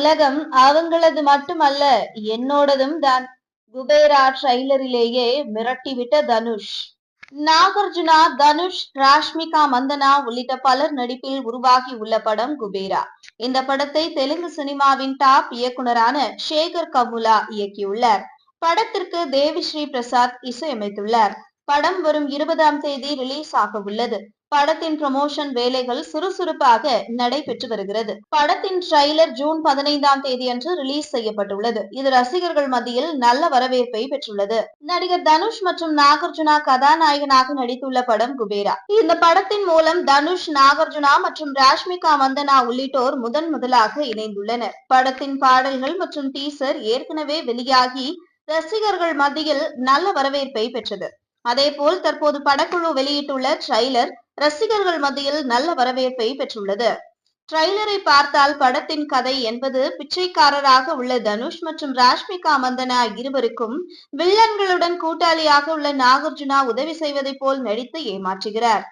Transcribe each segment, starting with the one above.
உலகம் அவங்களது மட்டுமல்ல என்னோடதும் தான். குபேரா ட்ரைலரிலேயே மிரட்டிவிட்ட தனுஷ். நாகார்ஜுனா தனுஷ் ராஷ்மிகா மந்தனா உள்ளிட்ட பலர் நடிப்பில் உருவாகி உள்ள படம் குபேரா. இந்த படத்தை தெலுங்கு சினிமாவின் டாப் இயக்குனரான சேகர் கமுலா இயக்கியுள்ளார். படத்திற்கு தேவிஸ்ரீ பிரசாத் இசையமைத்துள்ளார். படம் வரும் இருபதாம் தேதி ரிலீஸ் ஆக உள்ளது படத்தின் ப்ரமோஷன் வேலைகள் சுறுசுறுப்பாக நடைபெற்று வருகிறது. படத்தின் ட்ரெய்லர் ஜூன் பதினைந்தாம் தேதி அன்று ரிலீஸ் செய்யப்பட்டுள்ளது. இது ரசிகர்கள் மத்தியில் நல்ல வரவேற்பை பெற்றுள்ளது. நடிகர் தனுஷ் மற்றும் நாகார்ஜுனா கதாநாயகனாக நடித்துள்ள படம் குபேரா. இந்த படத்தின் மூலம் தனுஷ் நாகார்ஜுனா மற்றும் ராஷ்மிகா மந்தனா உள்ளிட்டோர் முதன் முதலாக இணைந்துள்ளனர். படத்தின் பாடல்கள் மற்றும் டீசர் ஏற்கனவே வெளியாகி ரசிகர்கள் மத்தியில் நல்ல வரவேற்பை பெற்றது. அதேபோல் தற்போது படக்குழு வெளியிட்டுள்ள ட்ரைலர் ரசிகர்கள் மத்தியில் நல்ல வரவேற்பை பெற்றுள்ளது. ட்ரைலரை பார்த்தால் படத்தின் கதை என்பது பிச்சைக்காரராக உள்ள தனுஷ் மற்றும் ராஷ்மிகா மந்தனா இருவருக்கும் வில்லன்களுடன் கூட்டாளியாக உள்ள நாகார்ஜுனா உதவி செய்வதைப் போல் நடித்து ஏமாற்றுகிறார்.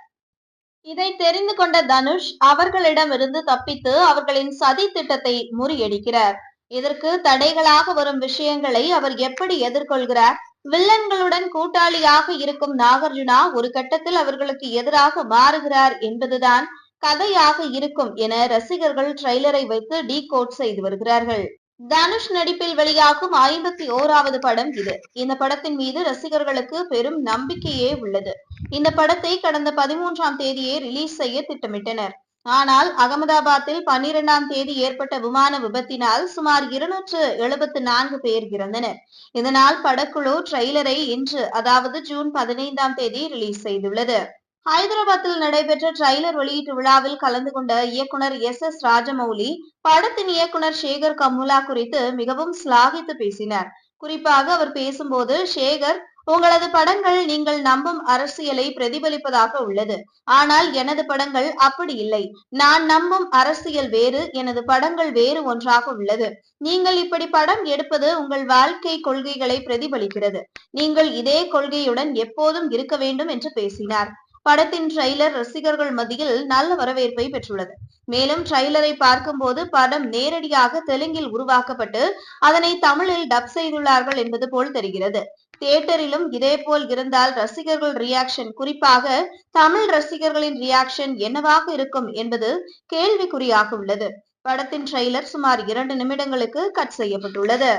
இதை தெரிந்து கொண்ட தனுஷ் அவர்களிடமிருந்து தப்பித்து அவர்களின் சதி திட்டத்தை முறியடிக்கிறார். இதற்கு தடைகளாக வரும் விஷயங்களை அவர் எப்படி எதிர்கொள்கிறார்? வில்லன்களுடன் கூட்டாளியாக இருக்கும் நாகார்ஜுனா ஒரு கட்டத்தில் அவர்களுக்கு எதிராக மாறுகிறார் என்பதுதான் கதையாக இருக்கும் என ரசிகர்கள் ட்ரெய்லரை வைத்து டீ கோட் செய்து வருகிறார்கள். தனுஷ் நடிப்பில் வெளியாகும் ஐம்பத்தி ஓராவது படம் இது. இந்த படத்தின் மீது ரசிகர்களுக்கு பெரும் நம்பிக்கையே உள்ளது. இந்த படத்தை கடந்த பதிமூன்றாம் தேதியே ரிலீஸ் செய்ய திட்டமிட்டனர். ஆனால் அகமதாபாத்தில் பன்னிரெண்டாம் தேதி ஏற்பட்ட விமான விபத்தினால் சுமார் இருநூற்று எழுபத்து நான்கு பேர் இறந்தனர். இதனால் படக்குழு ட்ரெய்லரை இன்று அதாவது ஜூன் பதினைந்தாம் தேதி ரிலீஸ் செய்துள்ளது. ஹைதராபாத்தில் நடைபெற்ற ட்ரெய்லர் வெளியீட்டு விழாவில் கலந்து கொண்ட இயக்குனர் எஸ் எஸ் ராஜமௌலி படத்தின் இயக்குனர் சேகர் கமுலா குறித்து மிகவும் ஸ்லாகித்து பேசினார். குறிப்பாக அவர் பேசும்போது சேகர் உங்களது படங்கள் நீங்கள் நம்பும் அரசியலை பிரதிபலிப்பதாக உள்ளது. ஆனால் எனது படங்கள் அப்படி இல்லை. நான் நம்பும் அரசியல் வேறு எனது படங்கள் வேறு ஒன்றாக உள்ளது. நீங்கள் இப்படி படம் எடுப்பது உங்கள் வாழ்க்கை கொள்கைகளை பிரதிபலிக்கிறது. நீங்கள் இதே கொள்கையுடன் எப்போதும் இருக்க வேண்டும் என்று பேசினார். படத்தின் ட்ரெய்லர் ரசிகர்கள் மத்தியில் நல்ல வரவேற்பை பெற்றுள்ளது. மேலும் ட்ரெய்லரை பார்க்கும்போது படம் நேரடியாக தெலுங்கில் உருவாக்கப்பட்டு அதனை தமிழில் டப் செய்துள்ளார்கள் என்பது போல் தெரிகிறது. தியேட்டரிலும் இதே போல் இருந்தால் ரசிகர்கள் ரியாக்ஷன் குறிப்பாக தமிழ் ரசிகர்களின் ரியாக்ஷன் என்னவாக இருக்கும் என்பது கேள்விக்குறியாக உள்ளது. படத்தின் ட்ரெய்லர் சுமார் இரண்டு நிமிடங்களுக்கு கட் செய்யப்பட்டுள்ளது.